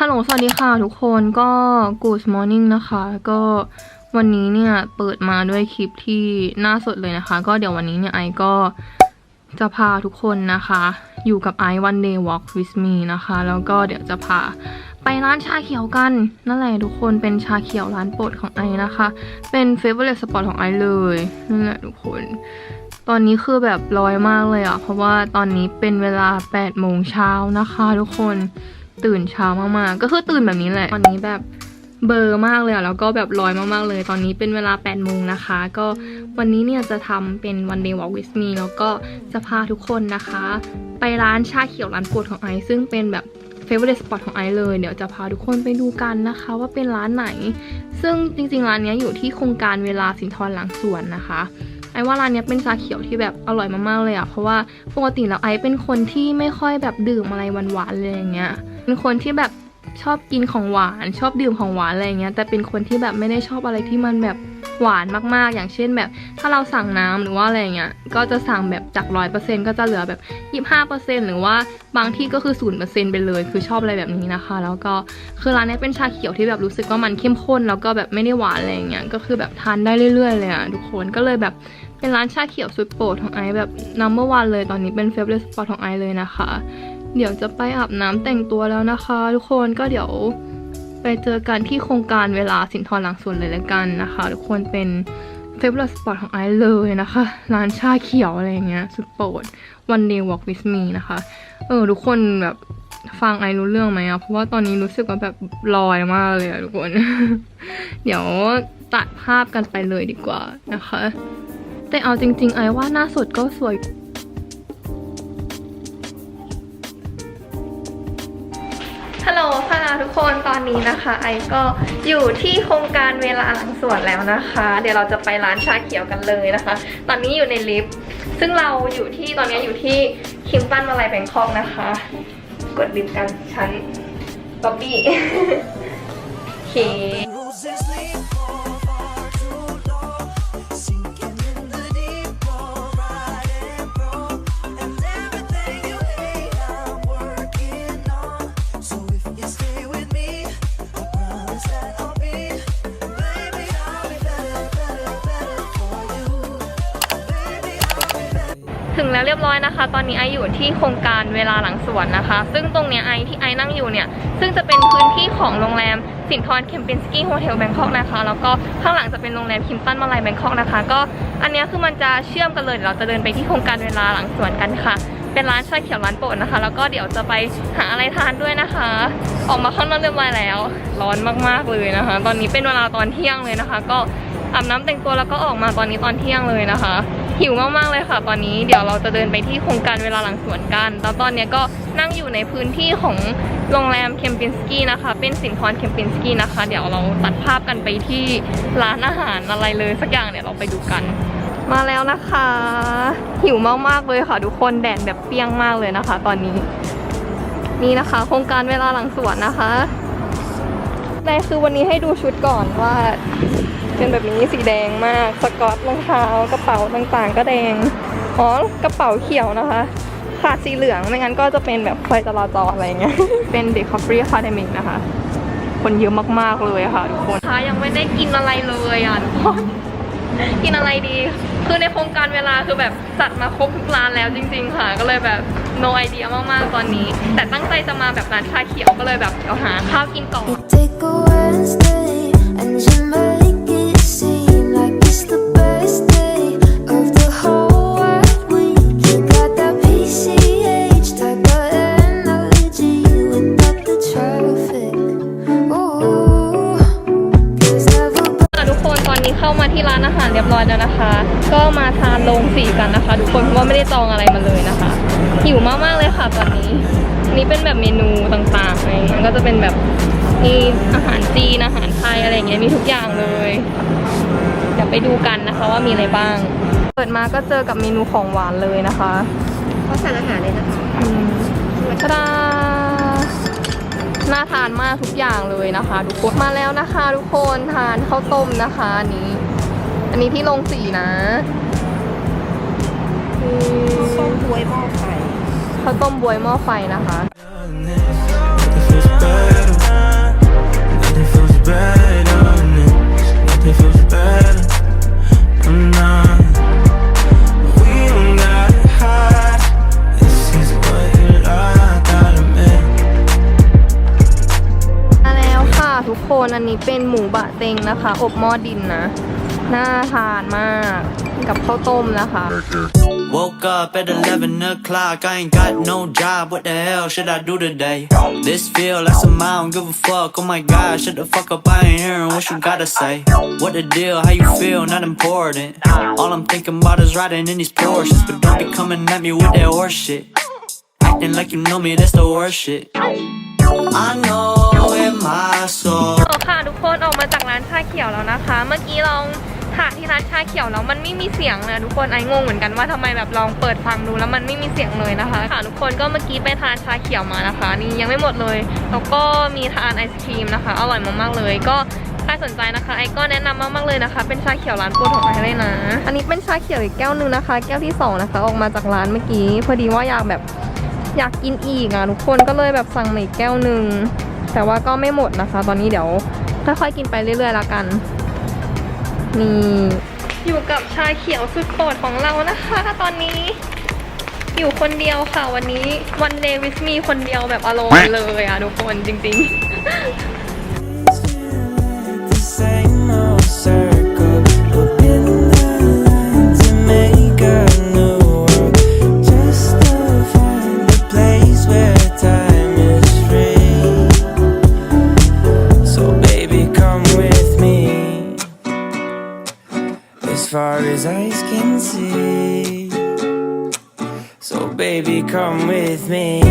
ฮัลโหล สวัสดีค่ะทุกคนก็ Good Morning นะคะ ก็วันนี้เนี่ยเปิดมาด้วยคลิปที่น่าสดเลยนะคะ ก็เดี๋ยววันนี้เนี่ยไอก็จะพาทุกคนนะคะ อยู่กับไอ One Day Walk with me นะคะ แล้วก็เดี๋ยวจะพาไปร้านชาเขียวกัน นั่นแหละทุกคนเป็นชาเขียวร้านโปรดของไอนะคะ เป็น favorite spot ของไอเลยนั่นแหละทุกคน ตอนนี้คือแบบร้อยมากเลยอะเพราะว่าตอนนี้เป็นเวลา8โมงเช้านะคะ ทุกคน ตื่นเช้ามากๆ ก็คือตื่นแบบนี้แหละ ตอนนี้แบบเบลอร์มากเลยอะแล้วก็แบบร้อยมากๆเลย ตอนนี้เป็นเวลา8โมงนะคะ ก็วันนี้เนี่ยจะทำเป็น one day walk with me แล้วก็จะพาทุกคนนะคะ ไปร้านชาเขียวร้านโปรดของไอซ์ซึ่งเป็นแบบ favorite spot ของไอซ์เลย เดี๋ยวจะพาทุกคนไปดูกันนะคะ ว่าเป็นร้านไหน ซึ่งจริงๆ ร้านนี้อยู่ที่โครงการเวลาสินทรหลังสวนนะคะ ไอว่าร้านนี้เป็นชาเขียวที่แบบอร่อยมากๆเลยอะเพราะว่าปกติแล้วไอเป็นคนที่ไม่ค่อยแบบดื่มอะไรหวานๆเลยอย่างเงี้ยเป็นคนที่แบบชอบกินของหวาน ชอบดื่มของหวานอะไรอย่างเงี้ยแต่เป็นคนที่แบบไม่ได้ชอบอะไรที่มันแบบหวานมากๆ อย่างเช่นแบบ ถ้าเราสั่งน้ำหรือว่าอะไรเงี้ยก็จะสั่งแบบจากร้อยเปอร์เซ็นก็จะเหลือแบบยี่ห้าเปอร์เซ็นหรือว่าบางที่ก็คือศูนย์เปอร์เซ็นไปเลย คือชอบอะไรแบบนี้นะคะ แล้วก็คือร้านนี้เป็นชาเขียวที่แบบรู้สึกว่ามันเข้มข้น แล้วก็แบบไม่ได้หวานอะไรเงี้ยก็คือแบบทานได้เรื่อยๆเลยอะทุกคนก็เลยแบบ เป็นร้านชาเขียวสุดโปรดของไอซ์แบบ number one เลยตอนนี้เป็น favorite spot ของไอซ์เลยนะคะ เดี๋ยวจะไปอาบน้ำแต่งตัวแล้วนะคะ ทุกคนก็เดี๋ยวไปเจอกันที่โครงการเวลาสินทรหลังสวนเลยละกันนะคะ ทุกคนเป็น favorite spot ของไอซ์เลยนะคะ ร้านชาเขียวอะไรเงี้ยสุดโปรด one day walk with me นะคะ เออทุกคนแบบฟังไอซ์รู้เรื่องไหมอะเพราะว่าตอนนี้รู้สึกว่าแบบลอยมากเลยอะทุกคน เดี๋ยวตัดภาพกันไปเลยดีกว่านะคะ แต่เอาจริง ๆ ไอว่าหน้าสดก็สวยฮัลโหลค่ะทุกคนตอนนี้นะคะ ไอก็อยู่ที่โครงการเวลาหลังสวนแล้วนะคะ เดี๋ยวเราจะไปร้านชาเขียวกันเลยนะคะ ตอนนี้อยู่ในลิฟต์ซึ่งเราอยู่ที่ตอนนี้อยู่ที่คิมตันมาลายแบงคอกนะคะ กดลิฟต์กันชั้นล็อบบี้โอเค ถึงแล้วเรียบร้อยนะคะ ตอนนี้ไออยู่ที่โครงการเวลาหลังสวนนะคะ ซึ่งตรงเนี้ยไอที่ไอนั่งอยู่เนี่ย ซึ่งจะเป็นพื้นที่ของโรงแรมสินทรเคมปินสกี้โฮเทลแบงคอกนะคะ แล้วก็ข้างหลังจะเป็นโรงแรมคิมตันมาลายแบงคอกนะคะ ก็อันเนี้ยคือมันจะเชื่อมกันเลยเดี๋ยวเราจะเดินไปที่โครงการเวลาหลังสวนกันค่ะ เป็นร้านชาเขียวร้านโปรดนะคะ แล้วก็เดี๋ยวจะไปหาอะไรทานด้วยนะคะ ออกมาข้างนอกเรียบร้อยแล้ว ร้อนมากๆเลยนะคะ ตอนนี้เป็นเวลาตอนเที่ยงเลยนะคะ ก็อาบน้ำแต่งตัวแล้วก็ออกมาตอนนี้ตอนเที่ยงเลยนะคะ หิวมากๆเลยค่ะ ตอนนี้เดี๋ยวเราจะเดินไปที่โครงการเวลาหลังสวนกัน แล้วตอนเนี้ยก็นั่งอยู่ในพื้นที่ของโรงแรมเคมปินสกี้นะคะ เป็นสินทรเคมปินสกี้นะคะ เดี๋ยวเราตัดภาพกันไปที่ร้านอาหารอะไรเลยสักอย่างเดี๋ยวเราไปดูกัน มาแล้วนะคะ หิวมากๆเลยค่ะทุกคนแดดแบบเปรี้ยงมากเลยนะคะ ตอนนี้ นี่นะคะ โครงการเวลาหลังสวนนะคะแต่คือวันนี้ให้ดูชุดก่อนว่า เป็นแบบนี้สีแดงมาก สกอตรองเท้ากระเป๋าต่างๆ ก็แดง อ๋อกระเป๋าเขียวนะคะขาดสีเหลืองไม่งั้นก็จะเป็นแบบไฟจราจรอะไรเงี้ย เป็นเด็กคอฟฟี่คาเดมิกนะคะ คนเยอะมากๆเลยค่ะทุกคนค่ะยังไม่ได้กินอะไรเลยอะทุกคนกินอะไรดี คือในโครงการเวลาคือแบบจัดมาครบทุกร้านแล้วจริง ๆ ค่ะ ก็เลยแบบ no idea มากๆตอนนี้ แต่ตั้งใจจะมาแบบร้านชาเขียวก็เลยแบบเอาหาข้าวกินก่อน เข้ามาที่ร้านอาหารเรียบร้อยแล้วนะคะ ก็มาทานโรงสีกันนะคะทุกคนเพราะว่าไม่ได้จองอะไรมาเลยนะคะหิวมากๆเลยค่ะตอนนี้อันนี้เป็นแบบเมนูต่างๆอะไรเงี้ยก็จะเป็นแบบมีอาหารจีนอาหารไทยอะไรเงี้ยมีทุกอย่างเลยเดี๋ยวไปดูกันนะคะว่ามีอะไรบ้าง เปิดมาก็เจอกับเมนูของหวานเลยนะคะเขาสั่งอาหารเลยนะคะอืมตาดา น่าทานมากทุกอย่างเลยนะคะทุกคนมาแล้วนะคะ ทุกคนทานข้าวต้มนะคะอันนี้ อันนี้ที่ลงสีนะอืมต้มบวยหม้อไฟข้าวต้มบวยหม้อไฟนะคะ นอันนี้เป็นหมูบะเต็งนะคะ อบหม้อดินนะ น่าทานมากกับข้าวต้มนะคะ Woke up at 11 o'clock, I ain't got no job, what the hell should I do today? This feel like some I don't give a fuck, oh my god, shut the fuck up, I ain't hearing what you gotta say. What the deal, how you feel, not important. All I'm thinking about is riding in these Porsches, but don't be coming at me with that horse shit. Acting like you know me, that's the worst shit. I know in my soul. อาค่ะทุกคนออกมาจากร้านชาเขียวแล้วนะคะ เมื่อกี้ลองหาที่ร้านชาเขียวแล้วมันไม่มีเสียงเลยทุกคนไอ้งงเหมือนกันว่าทำไมแบบลองเปิดฟังดูแล้วมันไม่มีเสียงเลยนะคะค่ะทุกคนก็เมื่อกี้ไปทานชาเขียวมานะคะ นี่ยังไม่หมดเลยแล้วก็มีทานไอศครีมนะคะอร่อยมากๆเลยก็ใครสนใจนะคะ ไอก็แนะนำมากๆเลยนะคะ เป็นชาเขียวร้านโปรดของไอเลยนะ อันนี้เป็นชาเขียวอีกแก้วหนึงนะคะ แก้วที่สองนะคะออกมาจากร้านเมื่อกี้พอดีว่าอยากแบบอยากกินอีกอะทุกคนก็เลยแบบสั่งมาอีกแก้วหนึ่งแต่ว่าก็ไม่หมดนะคะ ตอนนี้เดี๋ยว ค่อยๆกินไปเรื่อยๆแล้วกัน นี่อยู่กับชาเขียวสุดโปรดของเรานะคะ ตอนนี้ อยู่คนเดียวค่ะวันนี้วันเดวิสมีคนเดียวแบบอารมณ์เลยอะทุกคนจริงๆ far as eyes can see. So baby, come with me.